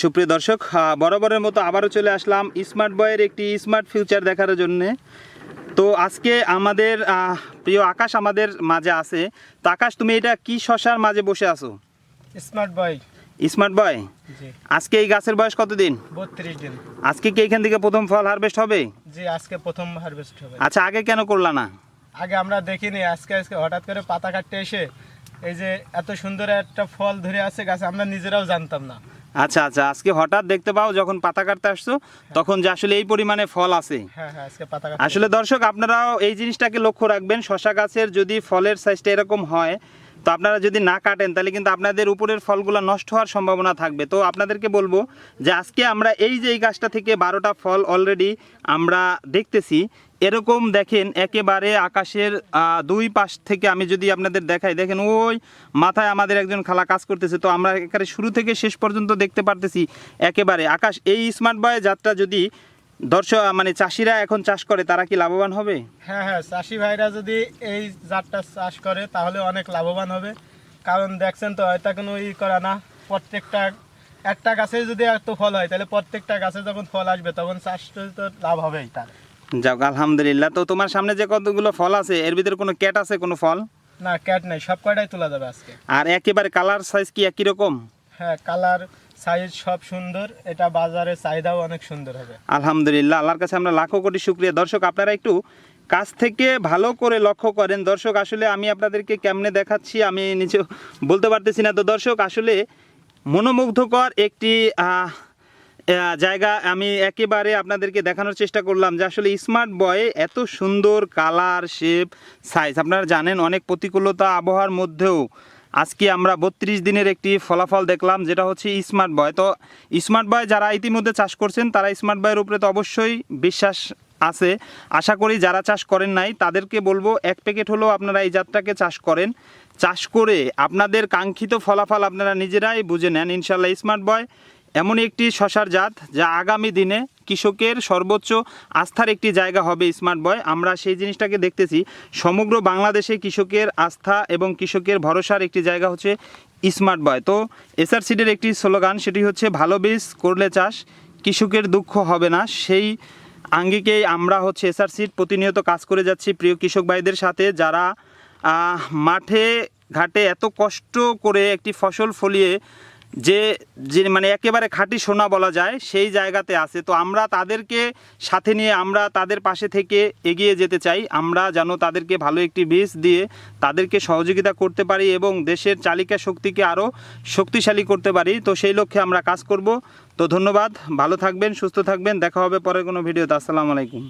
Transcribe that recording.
সুপ্রিয় দর্শক বরাবরের মতো আবারও চলে আসলাম স্মার্ট বয়ের একটি স্মার্ট ফিউচার দেখার জন্য। তো আজকে আমাদের প্রিয় আকাশ আমাদের মাঝে আছে। তো আকাশ তুমি এটা কি শশার মাঝে বসে আছো? স্মার্ট বয় স্মার্ট বয় আজকে এই গাছের বয়স কতদিন? বত্রিশ দিন। আজকে কি এখান থেকে প্রথম ফল হারভেস্ট হবে? জি আজকে প্রথম হারভেস্ট হবে। আচ্ছা আগে কেন করলা না? আগে আমরা দেখিনি আজকে আজকে হঠাৎ করে পাতা কাটতে এসে এই যে এত সুন্দর একটা ফল ধরে আছে গাছে আমরা নিজেরাও জানতাম না। আচ্ছা আচ্ছা আজকে হঠাৎ দেখতে পাও যখন পাতা কাটতে আসছো তখন যে আসলে এই পরিমাণে ফল আছে। হ্যাঁ হ্যাঁ আসলে দর্শক আপনারাও এই জিনিসটাকে লক্ষ্য রাখবেন শশা গাছের যদি ফলের সাইজটা এরকম হয় তো আপনারা যদি না কাটেন, তাহলে কিন্তু আপনাদের উপরের ফলগুলো নষ্ট হওয়ার সম্ভাবনা থাকবে। তো আপনাদেরকে বলব যে আজকে আমরা এই যে এই গাছটা থেকে বারোটা ফল অলরেডি আমরা দেখতেছি, এরকম দেখেন একেবারে আকাশের দুই পাশ থেকে আমি যদি আপনাদের দেখাই, দেখেন ওই মাথায় আমাদের একজন খালা কাজ করতেছে, তো আমরা একেবারে শুরু থেকে শেষ পর্যন্ত দেখতে পারতেছি একেবারে। আকাশ, এই স্মার্ট বয় যাত্রা যদি দর্শক মানে চাষিরা এখন চাষ করে তারা কি লাভবান হবে? হ্যাঁ হ্যাঁ চাষি ভাইরা যদি এই জাতটা চাষ করে তাহলে অনেক লাভবান হবে। কারণ দেখছেন তো হয়তো কোনো ই করা না। প্রত্যেকটা একটা গাছে যদি এত ফল হয় তাহলে প্রত্যেকটা গাছে যখন ফল আসবে তখন চাষ তো লাভ হবেই তার যাক আলহামদুলিল্লাহ। তো তোমার সামনে যে কতগুলো ফল আছে এর ভিতরে কোনো ক্যাট আছে কোনো ফল? না ক্যাট নেই সব কয়টাই তোলা যাবে আজকে। আর একেবারে কালার সাইজ কি একই রকম? হ্যাঁ কালার সাইজ সব সুন্দর, এটা বাজারে চাহিদাও অনেক সুন্দর হবে। আলহামদুলিল্লাহ, আল্লাহর কাছে আমরা লাখো কোটি শুক্রিয়া। দর্শক, আপনারা একটু কাছ থেকে ভালো করে লক্ষ্য করেন। দর্শক, আসলে আমি আপনাদেরকে কেমনে দেখাচ্ছি, আমি নিজে বলতে পারতেছি না। তো দর্শক, আসলে মনোমুগ্ধকর একটি জায়গা আমি একেবারে আপনাদেরকে দেখানোর চেষ্টা করলাম যে আসলে স্মার্ট বয়ে এত সুন্দর কালার শেপ সাইজ আপনারা জানেন, অনেক প্রতিকূলতা আবহাওয়ার মধ্যেও আজকে আমরা বত্রিশ দিনের একটি ফলাফল দেখলাম, যেটা হচ্ছে স্মার্ট বয় তো স্মার্ট বয় যারা ইতিমধ্যে চাষ করছেন, তারা স্মার্ট বয়ের উপরে তো অবশ্যই বিশ্বাস আছে। আশা করি যারা চাষ করেন নাই, তাদেরকে বলব এক প্যাকেট হলেও আপনারা এই জাতটাকে চাষ করেন। চাষ করে আপনাদের কাঙ্ক্ষিত ফলাফল আপনারা নিজেরাই বুঝে নেন। ইনশাল্লাহ স্মার্ট বয় এমন একটি শশার জাত যা আগামী দিনে কৃষকের সর্বোচ্চ আস্থার একটি জায়গা হবে স্মার্ট বয়। আমরা সেই জিনিসটাকে দেখতেছি। সমগ্র বাংলাদেশে কৃষকের আস্থা এবং কৃষকের ভরসার একটি জায়গা হচ্ছে স্মার্ট বয়। তো এসআর সিডের একটি স্লোগান, সেটি হচ্ছে, ভালো বীজ করলে চাষ, কৃষকের দুঃখ হবে না। সেই আঙ্গিকেই আমরা হচ্ছে এসআর সিড প্রতিনিয়ত কাজ করে যাচ্ছি প্রিয় কৃষক ভাইদের সাথে, যারা মাঠে, ঘাটে এত কষ্ট করে একটি ফসল ফলিয়ে যে যে মানে একেবারে খাঁটি সোনা বলা যায়, সেই জায়গাতে আছে। তো আমরা তাদেরকে সাথে নিয়ে আমরা তাদের পাশে থেকে এগিয়ে যেতে চাই। আমরা যেন তাদেরকে ভালো একটি বীজ দিয়ে তাদেরকে সহযোগিতা করতে পারি এবং দেশের চালিকা শক্তিকে আরও শক্তিশালী করতে পারি। তো সেই লক্ষ্যে আমরা কাজ করব। তো ধন্যবাদ। ভালো থাকবেন, সুস্থ থাকবেন। দেখা হবে পরের কোনো ভিডিওতে। আসসালামু আলাইকুম।